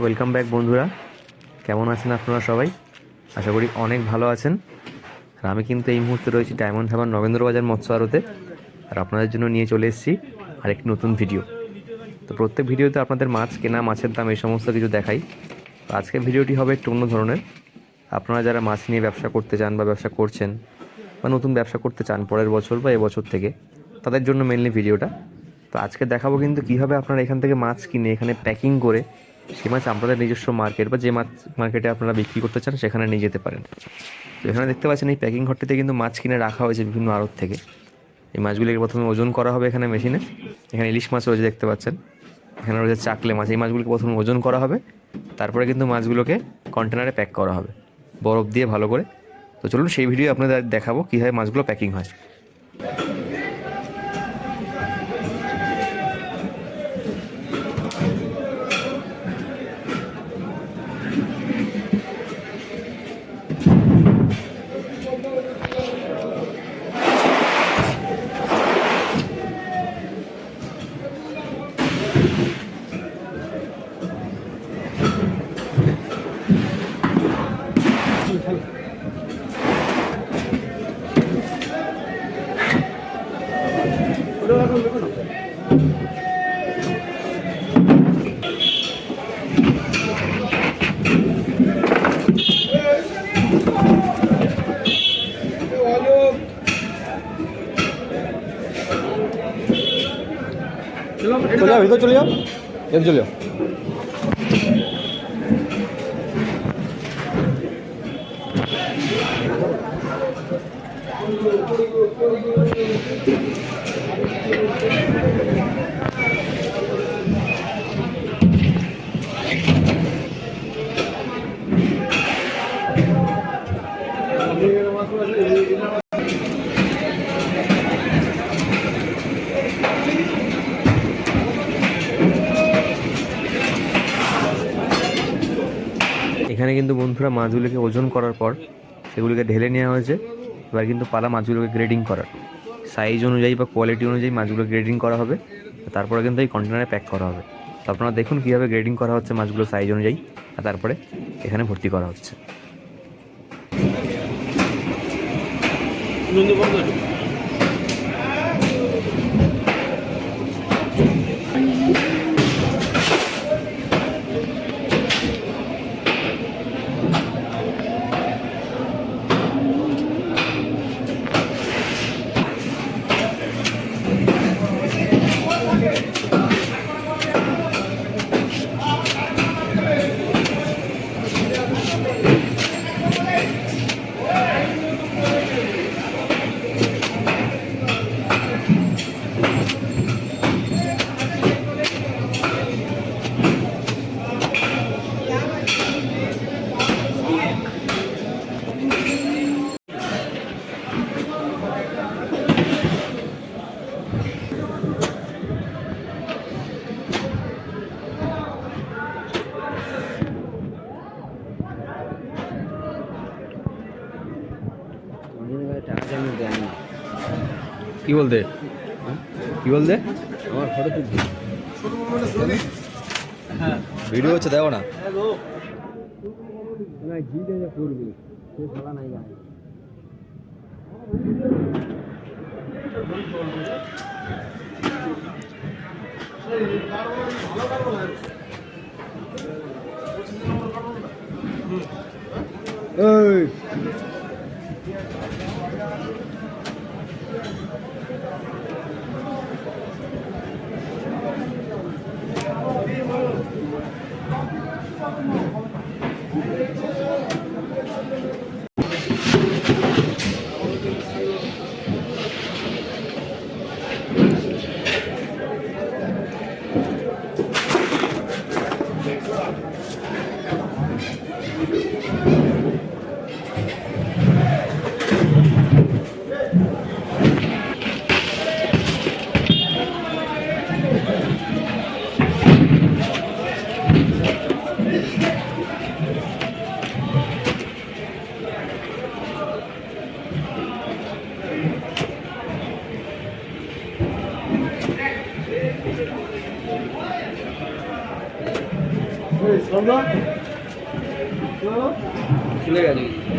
Welcome back বন্ধুরা। কেমন আছেন আপনারা সবাই? আশা করি অনেক ভালো আছেন। আর আমি কিন্তু এই মুহূর্তে রয়েছি ডায়মন্ড হারবার নগেন্দ্রবাজার মৎস্য আড়তে আর আপনাদের জন্য নিয়ে চলে এসেছি আরেকটি নতুন ভিডিও। তো প্রত্যেক ভিডিওতে আপনাদের মাছ, কেনা, মাছের দাম এই সমস্ত কিছু দেখাই। তো আজকের ভিডিওটি হবে একটু অন্য ধরনের। আপনারা যারা মাছ নিয়ে ব্যবসা করতে চান বা ব্যবসা করছেন বা নতুন ব্যবসা করতে চান পরের বছর বা এবছর থেকে, তাদের জন্য মেনলি ভিডিওটা। তো আজকে দেখাবো কিন্তু কীভাবে আপনারা এখান থেকে মাছ কিনে, এখানে প্যাকিং করে সে মাছ আপনাদের নিজস্ব মার্কেট বা যে মাছ মার্কেটে আপনারা বিক্রি করতে চান, সেখানে নিয়ে যেতে পারেন। তো এখানে দেখতে পাচ্ছেন, এই প্যাকিং ঘরটিতে কিন্তু মাছ কিনে রাখা হয়েছে বিভিন্ন আড়ত থেকে। এই মাছগুলিকে প্রথমে ওজন করা হবে এখানে মেশিনে এখানে ইলিশ মাছ রয়েছে দেখতে পাচ্ছেন। এখানে রয়েছে চাকলে মাছ। এই মাছগুলিকে প্রথমে ওজন করা হবে। তারপরে কিন্তু মাছগুলোকে কন্টেনারে প্যাক করা হবে। বরফ দিয়ে ভালো করে। তো চলুন সেই ভিডিও আপনাদের দেখাবো কীভাবে মাছগুলো প্যাকিং হয়। চলে যাও ভিতর চলে যাও এদিকে চলে যাও এখানে কিন্তু বন্ধুরা মাছগুলোকে ওজন করার পর সেগুলিকে ঢেলে নেওয়া হয়েছে। এবার কিন্তু পালা মাছগুলোকে গ্রেডিং করার। সাইজ অনুযায়ী বা কোয়ালিটি অনুযায়ী মাছগুলো গ্রেডিং করা হবে। তারপরে কিন্তু এই কন্টেনারে প্যাক করা হবে। তো আপনারা দেখুন কীভাবে গ্রেডিং করা হচ্ছে মাছগুলো সাইজ অনুযায়ী। আর তারপরে এখানে ভর্তি করা হচ্ছে। কি বলতে কি বলতে আমার ফটো তুলছি ভিডিও হচ্ছে দেখো না। না 넘어. 쭉. 길러야 되겠지.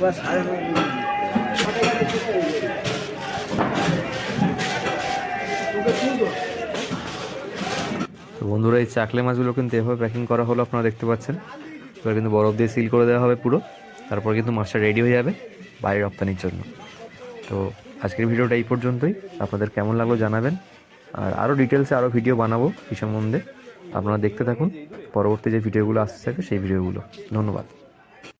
তো বন্ধুরা, এই চাকলে মাছগুলো কিন্তু এভাবে প্যাকিং করা হলো, আপনারা দেখতে পাচ্ছেন। এবার কিন্তু বরফ দিয়ে সিল করে দেওয়া হবে পুরো। তারপর কিন্তু মাছটা রেডি হয়ে যাবে বাইরে রপ্তানির জন্য। তো আজকের ভিডিওটা এই পর্যন্তই। আপনাদের কেমন লাগল জানাবেন। আর আরও ডিটেলসে আরও ভিডিও বানাবো এই সম্বন্ধে আপনারা দেখতে থাকুন। পরবর্তী যে ভিডিওগুলো আসতে থাকে সেই ভিডিওগুলো ধন্যবাদ।